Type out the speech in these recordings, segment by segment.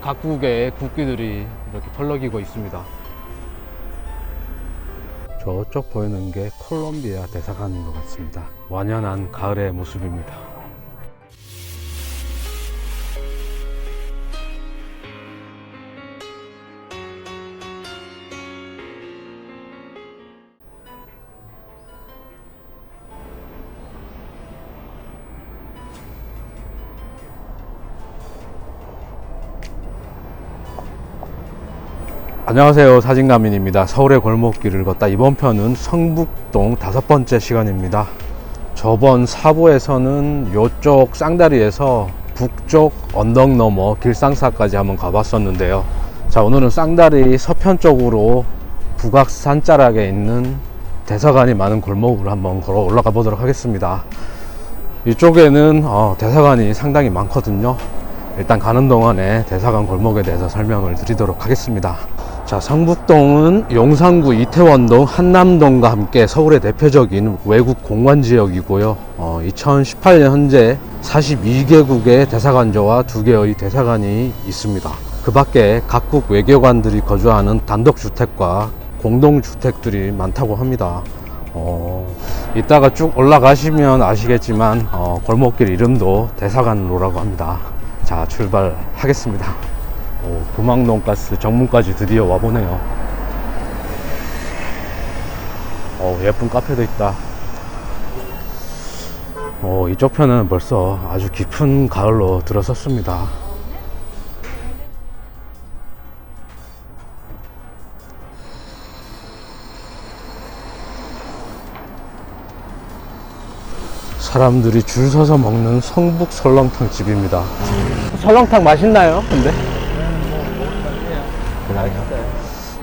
각국의 국기들이 이렇게 펄럭이고 있습니다. 저쪽 보이는 게 콜롬비아 대사관인 것 같습니다. 완연한 가을의 모습입니다. 안녕하세요. 사진가민입니다. 서울의 골목길을 걷다 이번 편은 성북동 다섯 번째 시간입니다. 저번 4부에서는 요쪽 쌍다리에서 북쪽 언덕 너머 길상사까지 한번 가봤었는데요. 자 오늘은 쌍다리 서편 쪽으로 북악 산 자락에 있는 대사관이 많은 골목으로 한번 걸어 올라가 보도록 하겠습니다. 이쪽에는 어, 대사관이 상당히 많거든요. 일단 가는 동안에 대사관 골목에 대해서 설명을 드리도록 하겠습니다 자, 성북동은 용산구 이태원동, 한남동과 함께 서울의 대표적인 외국 공관 지역이고요. 어, 2018년 현재 42개국의 대사관저와 2개의 대사관이 있습니다. 그 밖에 각국 외교관들이 거주하는 단독주택과 공동주택들이 많다고 합니다. 어, 이따가 쭉 올라가시면 아시겠지만 어, 골목길 이름도 대사관로라고 합니다. 자, 출발하겠습니다. 오, 금왕돈가스 정문까지 드디어 와보네요. 어, 예쁜 카페도 있다. 어, 이쪽 편은 벌써 아주 깊은 가을로 들어섰습니다. 사람들이 줄 서서 먹는 성북 설렁탕 집입니다. 설렁탕 맛있나요? 근데?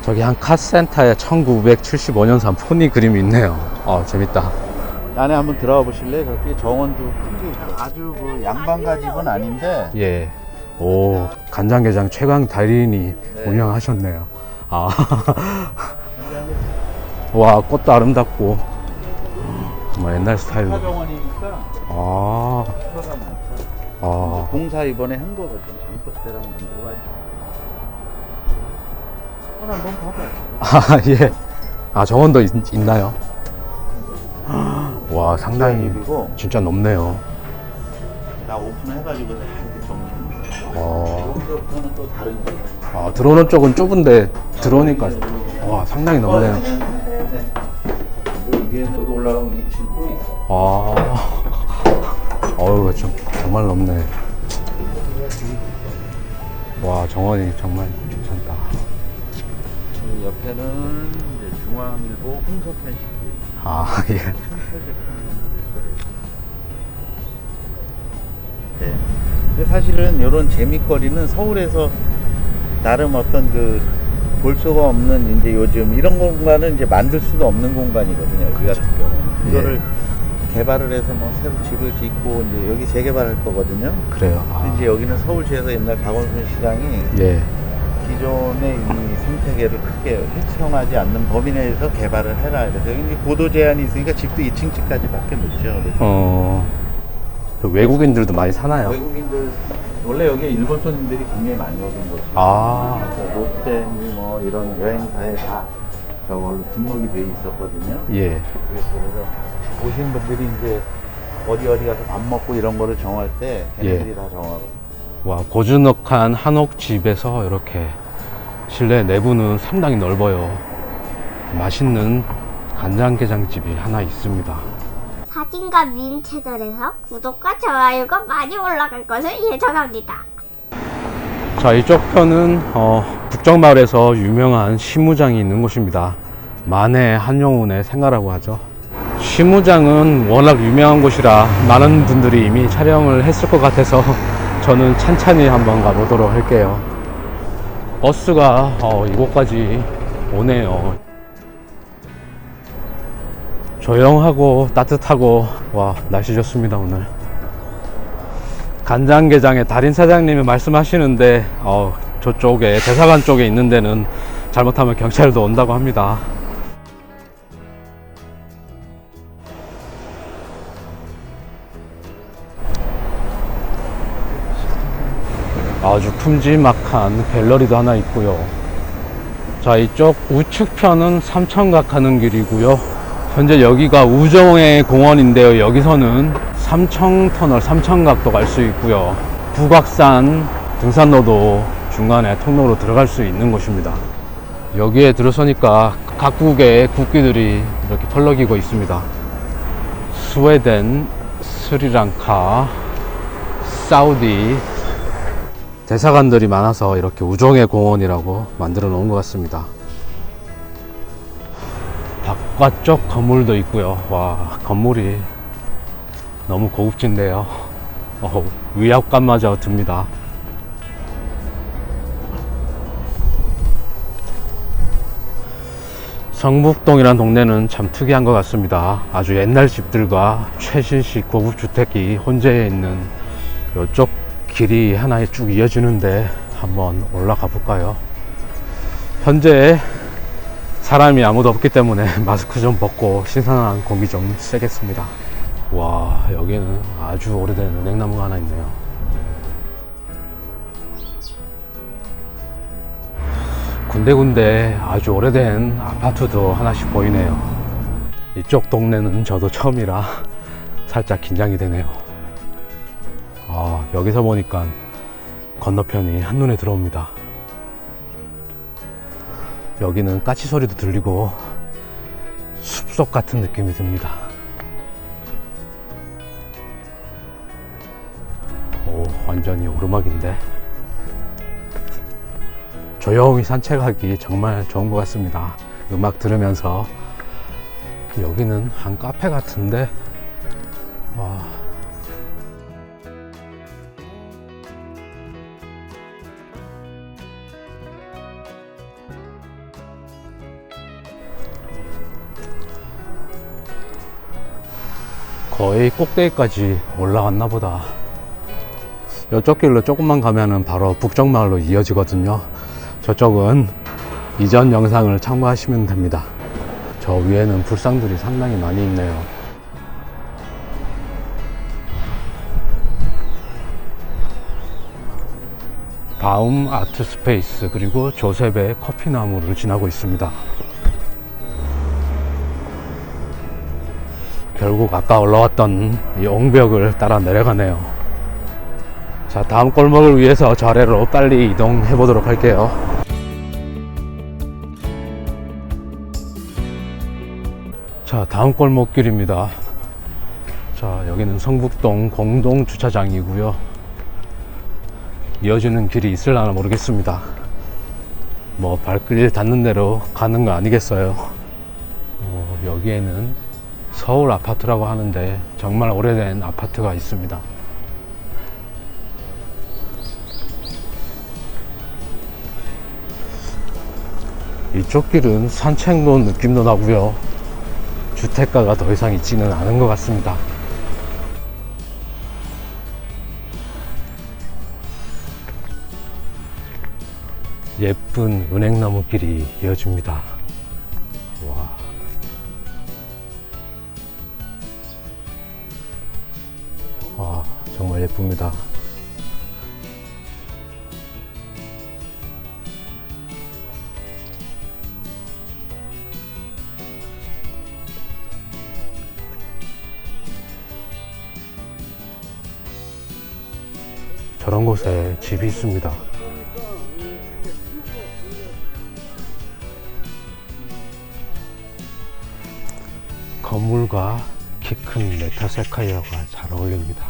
저기 한 카센터에 1975년산 포니 그림이 있네요. 어, 재밌다. 안에 한번 들어가 보실래요? 저기 정원도 큰 게 있어요. 아주 그 양반가 집은 아닌데 예. 오, 간장게장 최강 달인이 운영하셨네요. 아. 와, 꽃도 아름답고. 정말 옛날 스타일로. 사정원이니까 아, 많죠. 아. 공사 이번에 한 거거든. 장꽃대랑 만들어가지고. 아, 예. 아, 정원도 있, 있나요? 와, 상당히 집이고 진짜 높네요. 나 오픈해가지고 다 이렇게 정리했어요. 어, 여기서부터는 또 다른 거. 아, 들어오는 쪽은 좁은데 들어오니까 와, 상당히 높네요. 네. 그리고 이게 여기 올라가면 2층 또 있어. 아, 어우, 좀, 정말 높네. 와, 정원이 정말. 그 옆에는 이제 중앙일보 홍석현 씨. 아, 예. 네. 근데 사실은 이런 재미거리는 서울에서 나름 어떤 그 볼 수가 없는 이제 요즘 이런 공간은 이제 만들 수도 없는 공간이거든요. 여기 같은 경우는 예. 이거를 개발을 해서 뭐 새로 집을 짓고 이제 여기 재개발할 거거든요. 그래요. 근데 아, 이제 여기는 서울시에서 옛날 박원순 시장이 예. 기존의 이 생태계를 크게 훼손하지 않는 범위 내에서 개발을 해라. 그래서 여기 이제 고도 제한이 있으니까 집도 2층 집까지밖에 못 지어. 그래서 어, 그 외국인들도 많이 사나요? 외국인들 원래 여기 일본 손님들이 굉장히 많이 오는 곳이에요. 아, 그래서 롯데 뭐 이런 여행사에 다 저걸로 등록이 돼 있었거든요. 예. 그래서, 그래서 오신 분들이 이제 어디 어디 가서 밥 먹고 이런 거를 정할 때 걔네들이 예. 다 정하고. 와, 고즈넉한 한옥 집에서 이렇게 실내 내부는 상당히 넓어요. 맛있는 간장게장집이 하나 있습니다. 사진과 미인 채널에서 구독과 좋아요가 많이 올라갈 것을 예정합니다. 자, 이쪽 편은 어, 북정마을에서 유명한 시무장이 있는 곳입니다. 만해 한용운의 생가라고 하죠. 시무장은 워낙 유명한 곳이라 많은 분들이 이미 촬영을 했을 것 같아서 저는 찬찬히 한번 가보도록 할게요. 버스가 어, 이곳까지 오네요. 조용하고 따뜻하고 와 날씨 좋습니다 오늘. 간장게장의 달인 사장님이 말씀하시는데 어, 저쪽에 대사관 쪽에 있는 데는 잘못하면 경찰도 온다고 합니다. 큼지막한 갤러리도 하나 있고요. 자, 이쪽 우측편은 삼천각 하는 길이고요. 현재 여기가 우정의 공원인데요. 여기서는 삼청터널, 삼청각도 갈 수 있고요. 북악산 등산로도 중간에 통로로 들어갈 수 있는 곳입니다. 여기에 들어서니까 각국의 국기들이 이렇게 펄럭이고 있습니다. 스웨덴, 스리랑카, 사우디 대사관들이 많아서 이렇게 우정의 공원이라고 만들어 놓은 것 같습니다. 바깥쪽 건물도 있고요. 와 건물이 너무 고급진데요. 어, 위압감마저 듭니다. 성북동이란 동네는 참 특이한 것 같습니다. 아주 옛날 집들과 최신식 고급 주택이 혼재해 있는 이쪽 길이 하나에 쭉 이어지는데 한번 올라가 볼까요? 현재 사람이 아무도 없기 때문에 마스크 좀 벗고 신선한 공기 좀 쐬겠습니다. 와, 여기는 아주 오래된 은행나무가 하나 있네요. 군데군데 아주 오래된 아파트도 하나씩 보이네요. 이쪽 동네는 저도 처음이라 살짝 긴장이 되네요. 아, 여기서 보니까 건너편이 한눈에 들어옵니다. 여기는 까치 소리도 들리고 숲속 같은 느낌이 듭니다. 오, 완전히 오르막인데. 조용히 산책하기 정말 좋은 것 같습니다. 음악 들으면서 여기는 한 카페 같은데 와. 거의 꼭대기까지 올라왔나 보다. 이쪽 길로 조금만 가면은 바로 북정마을로 이어지거든요. 저쪽은 이전 영상을 참고하시면 됩니다. 저 위에는 불상들이 상당히 많이 있네요. 다음 아트 스페이스 그리고 조셉의 커피나무를 지나고 있습니다. 결국 아까 올라왔던 이 옹벽을 따라 내려가네요. 자, 다음 골목을 위해서 저 아래로 빨리 이동해 보도록 할게요. 자, 다음 골목길입니다. 자, 여기는 성북동 공동 주차장이고요. 이어지는 길이 있을라나 모르겠습니다. 뭐 발길 닿는 대로 가는 거 아니겠어요. 어, 여기에는 서울 아파트라고 하는데 정말 오래된 아파트가 있습니다. 이쪽 길은 산책로 느낌도 나고요. 주택가가 더 이상 있지는 않은 것 같습니다. 예쁜 은행나무 길이 이어집니다. 예쁩니다. 저런 곳에 집이 있습니다. 건물과 키 큰 메타세카이어가 잘 어울립니다.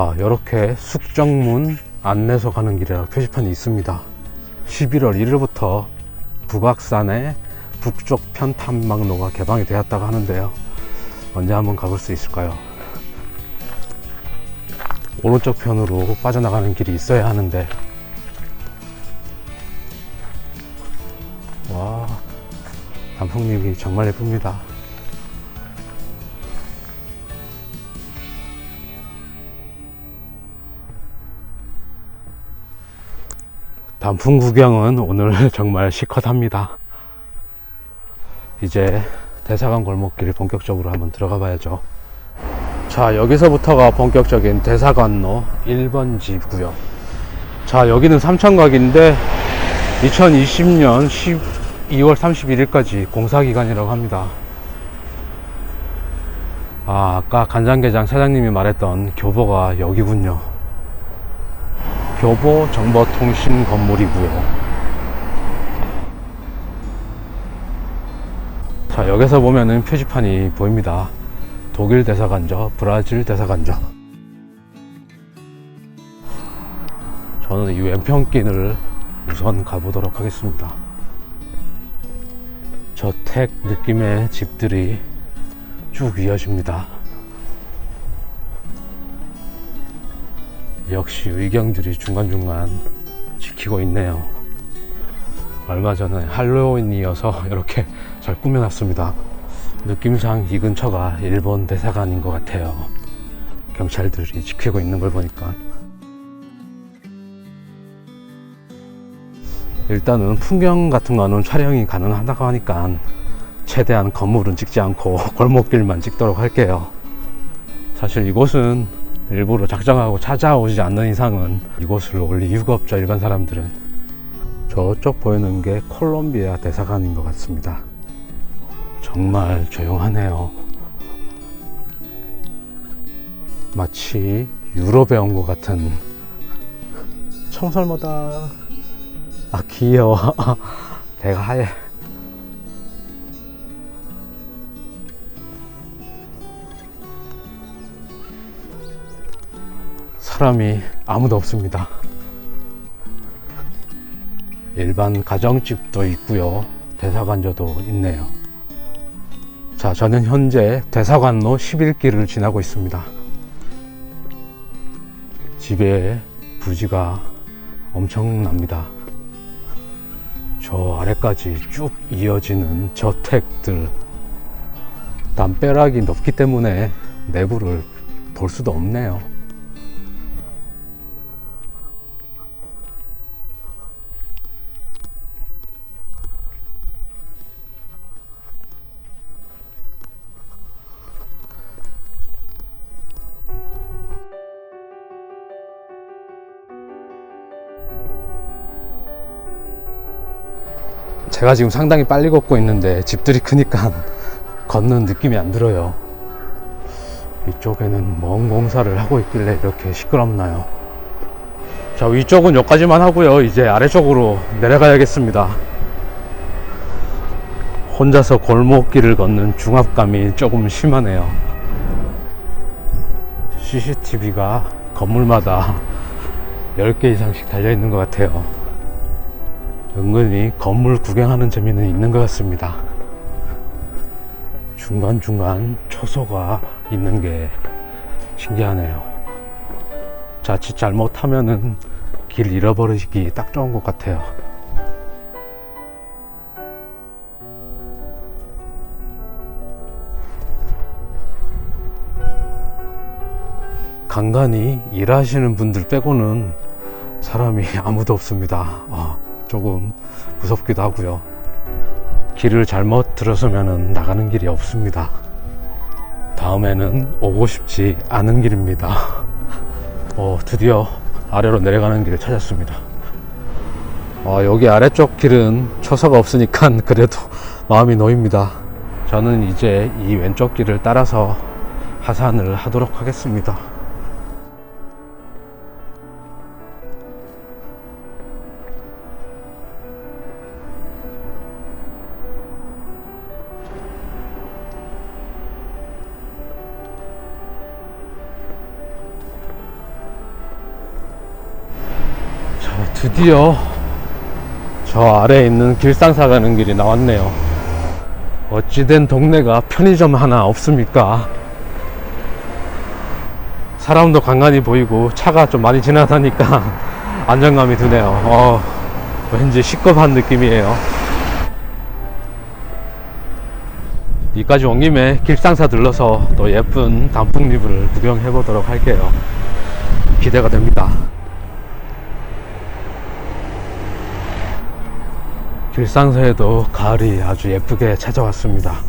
아, 이렇게 숙정문 안내소 가는 길이라 표지판이 있습니다. 11월 1일부터 북악산의 북쪽 편 탐방로가 개방이 되었다고 하는데요. 언제 한번 가볼 수 있을까요? 오른쪽 편으로 빠져나가는 길이 있어야 하는데 와 단풍잎이 정말 예쁩니다 단풍 구경은 오늘 정말 시컷합니다 이제 대사관 골목길 본격적으로 한번 들어가 봐야죠 자, 여기서부터가 본격적인 대사관로 1번지 구역. 자, 여기는 삼천각인데 2020년 12월 31일까지 공사 기간이라고 합니다. 아, 아까 간장게장 사장님이 말했던 교보가 여기군요. 교보 정보통신 건물이고요. 자, 여기서 보면은 표지판이 보입니다. 독일 대사관저, 브라질 대사관저. 저는 이 왼편길을 우선 가보도록 하겠습니다. 저택 느낌의 집들이 쭉 이어집니다. 역시 의경들이 중간중간 지키고 있네요. 얼마 전에 할로윈이어서 이렇게 잘 꾸며놨습니다. 느낌상 이 근처가 일본 대사관인 것 같아요. 경찰들이 지키고 있는 걸 보니까. 일단은 풍경 같은 거는 촬영이 가능하다고 하니까 최대한 건물은 찍지 않고 골목길만 찍도록 할게요. 사실 이곳은 일부러 작정하고 찾아오지 않는 이상은 이곳을 올 이유가 없죠, 일반 사람들은. 저쪽 보이는 게 콜롬비아 대사관인 것 같습니다. 정말 조용하네요. 마치 유럽에 온 것 같은 청설모다. 아, 귀여워. 배가 하얘. 사람이 아무도 없습니다. 일반 가정집도 있고요. 대사관저도 있네요. 자, 저는 현재 대사관로 11길을 지나고 있습니다. 집에 부지가 엄청납니다. 저 아래까지 쭉 이어지는 저택들. 담벼락이 높기 때문에 내부를 볼 수도 없네요. 제가 지금 상당히 빨리 걷고 있는데 집들이 크니까 걷는 느낌이 안 들어요. 이쪽에는 뭔 공사를 하고 있길래 이렇게 시끄럽나요? 자, 위쪽은 여기까지만 하고요. 이제 아래쪽으로 내려가야겠습니다. 혼자서 골목길을 걷는 중압감이 조금 심하네요. CCTV가 건물마다 10개 이상씩 달려 있는 것 같아요. 은근히 건물 구경하는 재미는 있는 것 같습니다. 중간중간 초소가 있는 게 신기하네요. 자칫 잘못하면은 길 잃어버리기 딱 좋은 것 같아요. 간간히 일하시는 분들 빼고는 사람이 아무도 없습니다. 아, 조금 무섭기도 하고요. 길을 잘못 들어서면 나가는 길이 없습니다. 다음에는 오고 싶지 않은 길입니다. 어, 드디어 아래로 내려가는 길을 찾았습니다. 어, 여기 아래쪽 길은 초소가 없으니까 그래도 마음이 놓입니다. 저는 이제 이 왼쪽 길을 따라서 하산을 하도록 하겠습니다. 드디어 저 아래에 있는 길상사 가는 길이 나왔네요. 어찌된 동네가 편의점 하나 없습니까? 사람도 간간히 보이고 차가 좀 많이 지나다니까 안정감이 드네요. 어, 왠지 시급한 느낌이에요. 이까지 온 김에 길상사 들러서 또 예쁜 단풍잎을 구경해 보도록 할게요. 기대가 됩니다. 길상사에도 가을이 아주 예쁘게 찾아왔습니다.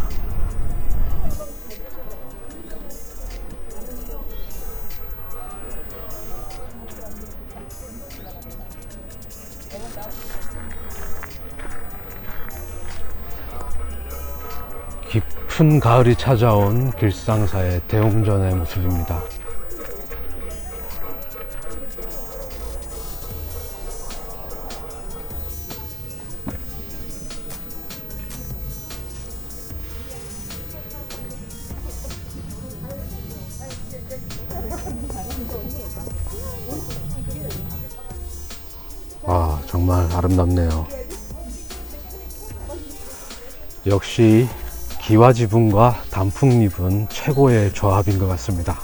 깊은 가을이 찾아온 길상사의 대웅전의 모습입니다. 아름답네요. 역시 기와 지붕과 단풍잎은 최고의 조합인 것 같습니다.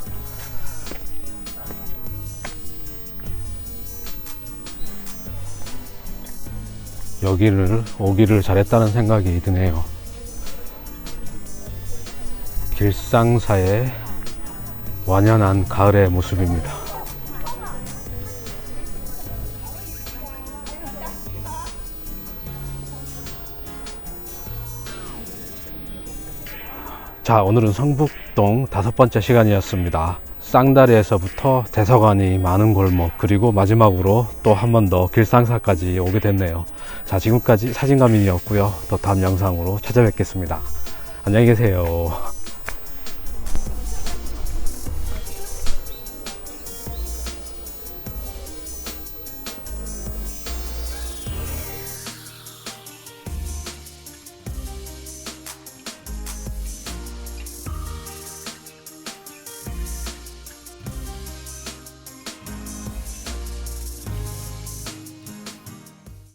여기를 오기를 잘했다는 생각이 드네요. 길상사의 완연한 가을의 모습입니다. 자, 오늘은 성북동 다섯 번째 시간이었습니다. 쌍다리에서부터 대서관이 많은 골목, 그리고 마지막으로 또 한 번 더 길상사까지 오게 됐네요. 자, 지금까지 사진가민이었고요. 또 다음 영상으로 찾아뵙겠습니다. 안녕히 계세요.